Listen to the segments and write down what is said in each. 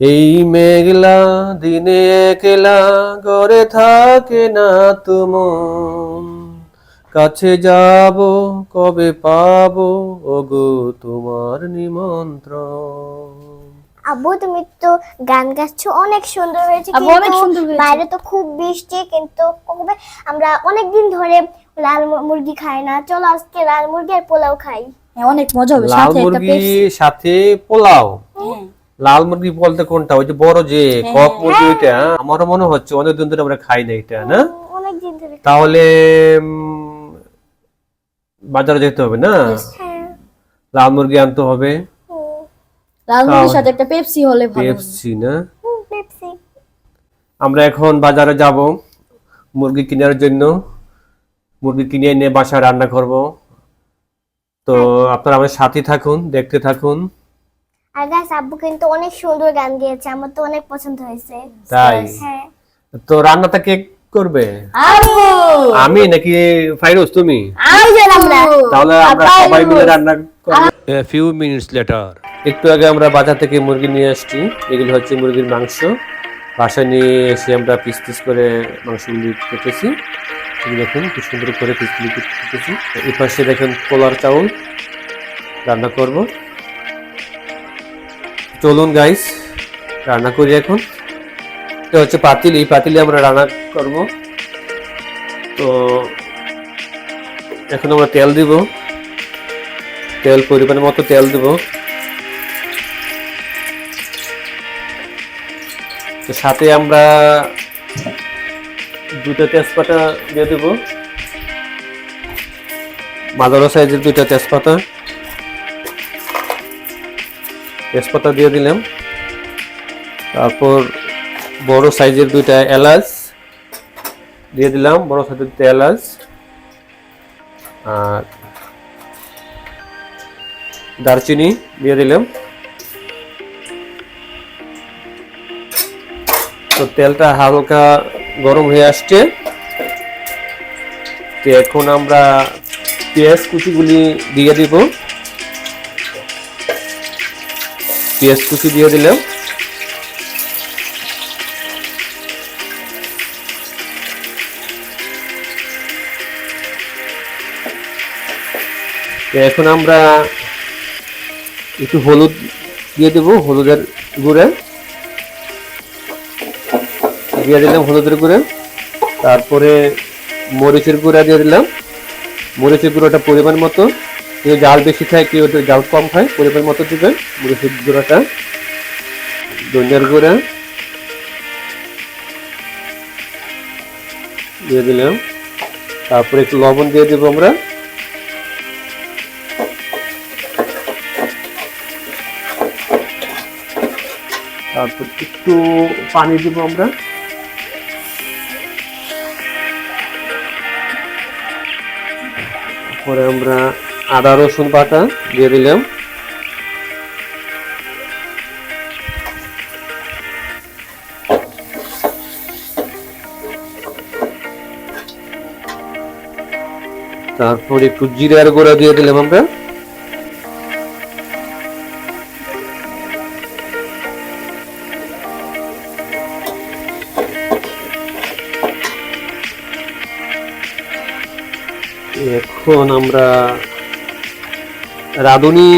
এই মেঘলা দিনে একলা গড়ে থাকে না তুমন কাছে যাব কবে পাবো ওগো তোমার নিমন্ত্রণ। আব্বু তুমি তো গান গাচ্ছো অনেক সুন্দর হয়েছে কিন্তু। বাইরে তো খুব বৃষ্টি কিন্তু কবে আমরা অনেক দিন ধরে লাল মুরগি খাই না। চলো আজকে লাল মুরগি আর পোলাও খাই। হ্যাঁ, অনেক মজা হবে লাল সাথে একটা সাথে পোলাও। হ্যাঁ। লাল মুরগি বলতে কোনটা? ওই যে বড় যে কক মুরগি ওইটা? আমারও মনে হচ্ছে অনেকদিন ধরে আমরা খাই না এটা না? অনেক দিন তাহলে বাজারে যেতে হবে না? হ্যাঁ। লাল মুরগি আনতে হবে। লাল মুরগির সাথে একটা পেপসি হলে ভালো পেপসি না? পেপসি। আমরা এখন বাজারে যাব মুরগি কেনার জন্য। মুরগি কিনে এনে বাসায় রান্না করব। তো আপনারা আমাদের সাথে থাকুন দেখতে থাকুন। আর গাছ আব্বু কিন্তু অনেক সুন্দর গান গেয়েছে আমার তো অনেক পছন্দ হয়েছে। তাই? হ্যাঁ। তো রান্নাটা কে করবে? আব্বু আমি নাকি ফাইরোজ তুমি? আমি তাহলে আমরা সবাই মিলে রান্না করব। এ ফিউ মিনিটস লেটার একটু আগে আমরা বাজার থেকে মুরগি নিয়ে আসছি। এগুলো হচ্ছে মুরগির মাংস। বাসায় নিয়ে এসে আমরা পিস পিস করে মাংসগুলি কেটেছি। দেখুন কি সুন্দর করে পিসগুলি কেটেছি। এই পাশে দেখেন পোলার চাউল রান্না করব। চলুন গাইস রান্না করি এখন। এটা হচ্ছে পাতিল। এই পাতিলে আমরা রান্না করব। তো এখন আমরা তেল দিব। তেল, পরিমাণ মতো তেল দিব। তো সাথে আমরা দুটো তেজপাতা দিয়ে দেব। মাদারো সাইজের দুইটা তেজপাতা। তেজপাতা দিয়ে দিলাম। তারপর বড় সাইজের দুইটা এলাচ দিয়ে দিলাম, বড় সাইজের দুইটা এলাচ। আর দারচিনি দিয়ে দিলাম। তো তেলটা হালকা গরম হয়ে আসছে। তো এখন আমরা পেঁয়াজ কুচিগুলি দিয়ে দিব। পেঁয়াজ কুচি দিয়ে দিলাম। তো এখন আমরা একটু হলুদ দিয়ে দেবো, হলুদের গুঁড়ে। দিয়ে দিলাম হলুদের গুঁড়ে। তারপরে মরিচের গুঁড়া দিয়ে দিলাম। মরিচের গুঁড়োটা পরিমাণ মতো। কেউ জাল বেশি খায়, কেউ জাল কম খায়, পরিমাণ মতো দিবেন, মরিচের গুঁড়োটা, ধনিয়ার গুঁড়া। দিয়ে দিলাম। তারপরে একটু লবণ দিয়ে দেবো আমরা। তারপর একটু পানি দিব আমরা। পরে আমরা আদা রসুন বাটা দিয়ে দিলাম। তারপর একটু জিরার গুঁড়া দিয়ে দিলাম আমরা। এখন আমরা রাঁধুনি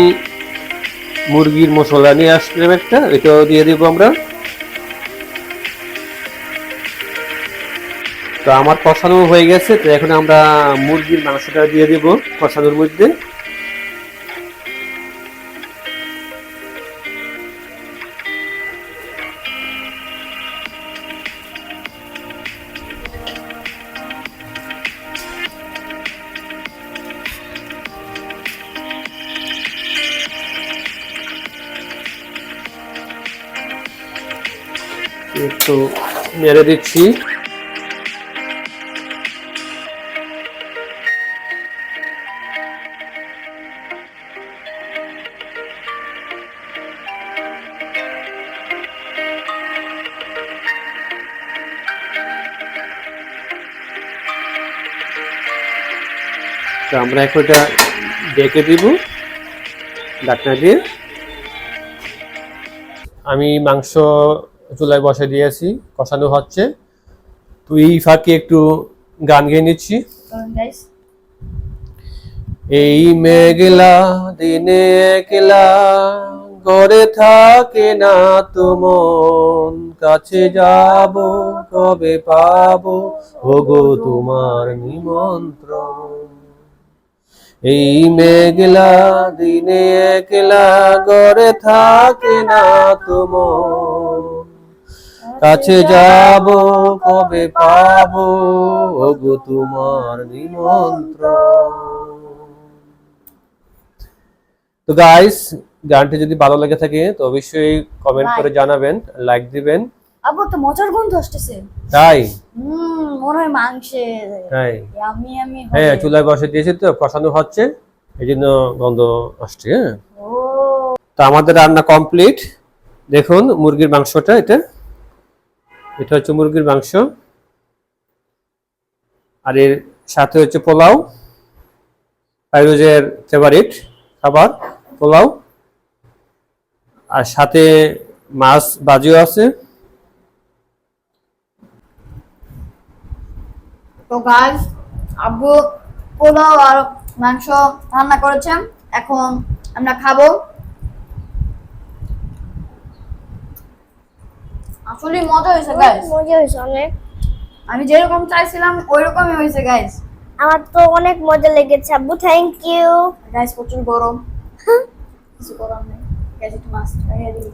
মুরগির মশলা নিয়ে আসলাম একটা, এটাও দিয়ে দেবো আমরা। তো আমার কষানো হয়ে গেছে, তো এখন আমরা মুরগির মাংসটা দিয়ে দেবো কষানোর মধ্যে। একটু মেরে দিচ্ছি। তো আমরা এখন এটা ডেকে দিব ডাকনা দিয়ে। আমি মাংস চুলায় বসে দিয়েছি কষানো হচ্ছে। তো এই ফাঁকে একটু গান গেয়ে নিচ্ছি। এই মেঘলা দিনে একলা ঘরে থাকে না তুমন কাছে যাব কবে পাবো? ওগো তোমার নিমন্ত্রণ। এই মেঘলা দিনে একলা ঘরে থাকে না তুমন কাছে যাব কবে পাবো? ওগো তোমার নিমন্ত্রণ। তো গাইস গানটি যদি ভালো লেগে থাকে তো অবশ্যই কমেন্ট করে জানাবেন লাইক দিবেন। আবু তো মজার গন্ধ আসতেছে। তাই? হুম মনে হয় মাংসের তাই। আমি আমি হ্যাঁ চুলায় বসে দিয়েছি তো কষানো হচ্ছে এই জন্য গন্ধ আসছে হ্যাঁ। তো আমাদের রান্না কমপ্লিট দেখুন মুরগির মাংসটা এটা। এটা হচ্ছে মুরগির মাংস। আর এর সাথে হচ্ছে পোলাও। ফাইরোজের ফেভারিট খাবার, পোলাও। আর সাথে মাছ বাজিও আছে। তো গাইস আব্বু পোলাও আর মাংস রান্না করেছেন। এখন আমরা খাব। আসলে মজা হয়েছে গাইস মজা হয়েছে অনেক। আমি যেরকম চাইছিলাম ওই রকমই হয়েছে গাইস আমার তো অনেক মজা লেগেছে আব্বু থ্যাংক ইউ গাইস প্রচুর গরম। কিছু করার নেই। গাইস একটু মাছ খাইয়ে দিই।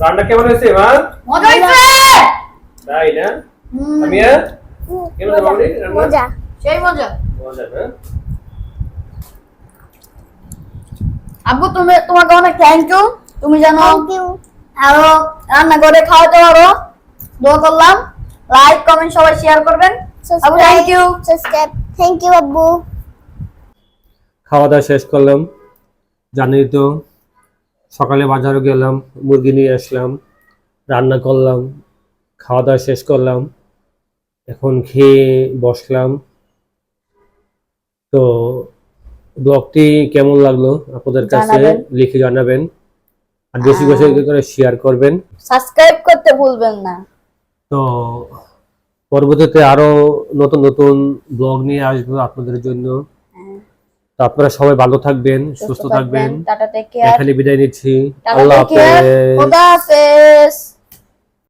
রান্না কেমন হয়েছে মা মজা হয়েছে! তাই না? আমিয়া? কেমন রান্না? মজা। সেই মজা। মজা না? আব্বু তুমি তোমাকে অনেক থ্যাংক ইউ তুমি জানো থ্যাংক ইউ আরও রান্না করে খাওয়াতে পারো। দোয়া করলাম। লাইক কমেন্ট সবাই শেয়ার করবেন। আব্বু thank you subscribe thank you আব্বু। খাওয়া দাওয়া শেষ করলাম। জানি তো সকালে বাজারে গেলাম মুরগি নিয়ে আসলাম রান্না করলাম খাওয়া দাওয়া শেষ করলাম এখন খেয়ে বসলাম। তো ব্লগটি কেমন লাগল? আপনাদের কাছে লিখে জানাবেন। আর বেশি বেশি করে শেয়ার করবেন। সাবস্ক্রাইব করতে ভুলবেন না। তো পরবর্তীতে আরও নতুন নতুন ব্লগ নিয়ে আসব আপনাদের জন্য। তো আপনারা সবাই ভালো থাকবেন সুস্থ থাকবেন। এখানে বিদায় নিচ্ছি। আল্লাহ হাফেজ। খোদা হাফেজ।